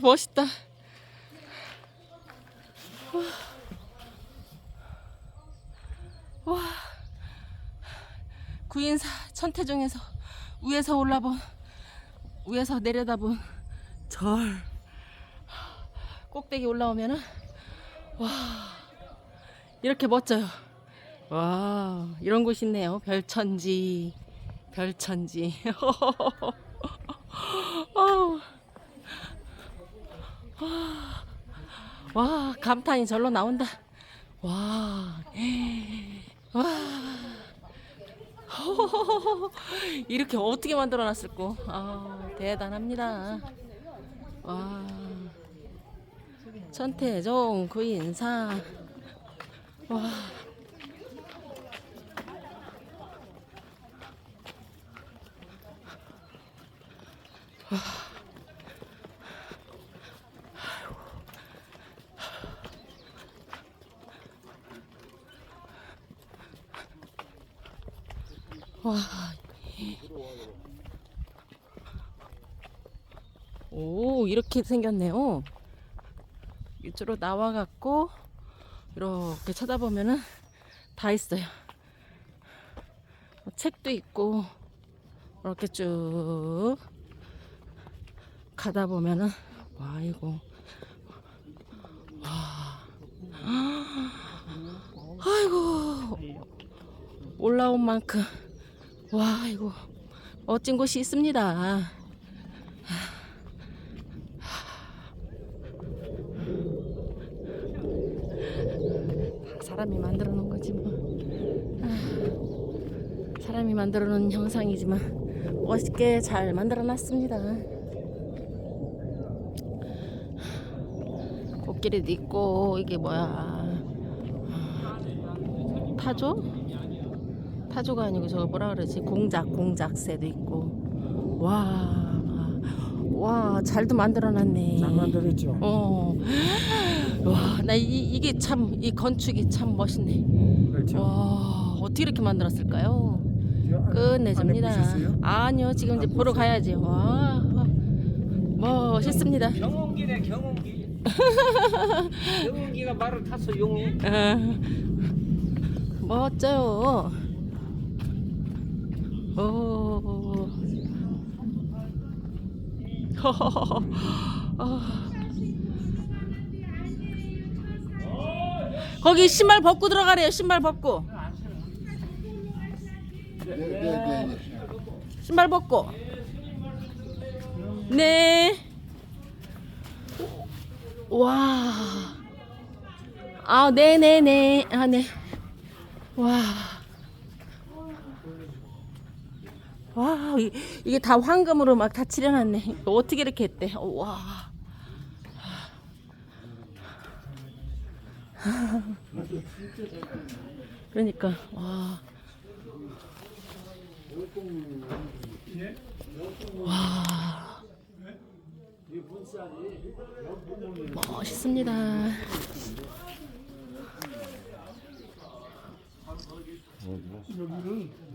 멋있다. 와. 와. 구인사 천태중에서 위에서 올라본 위에서 내려다본 절 꼭대기 올라오면은 와 이렇게 멋져요. 와 이런 곳이 있네요. 별천지 별천지. 아우. 와 감탄이 절로 나온다. 와. 와. 이렇게 어떻게 만들어 놨을까? 아, 대단합니다. 와. 천태종 구인사. 와. 와. 오, 이렇게 생겼네요. 이쪽으로 나와갖고, 이렇게 쳐다보면은 다 있어요. 뭐 책도 있고, 이렇게 쭉 가다 보면은, 와, 이거. 와. 아이고. 올라온 만큼. 와 이거 멋진 곳이 있습니다. 다 사람이 만들어 놓은 거지 뭐. 아, 사람이 만들어 놓은 형상이지만 멋있게 잘 만들어 놨습니다. 코끼리도 있고 이게 뭐야? 타조? 타조가 아니고 저거 뭐라 그러지? 공작, 공작새도 있고. 와, 와, 잘도 만들어 놨네. 잘 만들었죠. 어, 와, 나 이, 이게 참, 이 건축이 참 멋있네. 그렇죠. 와, 어떻게 이렇게 만들었을까요? 끝내줍니다. 아니요, 지금 이제 보러 가야지. 와, 멋있습니다. 경운기네 경운기 경운기가 말을 타서 용해 아, 멋져요. 오. 아. 거기 신발 벗고 들어가래요. 신발 벗고. 신발 벗고. 네. 와. 아, 네 네 네. 아, 네. 와. 와, 이- 이게 다 황금으로 막 다 칠해놨네. 어떻게 이렇게 했대? 어, 와. 그러니까, 와. 와. 멋있습니다.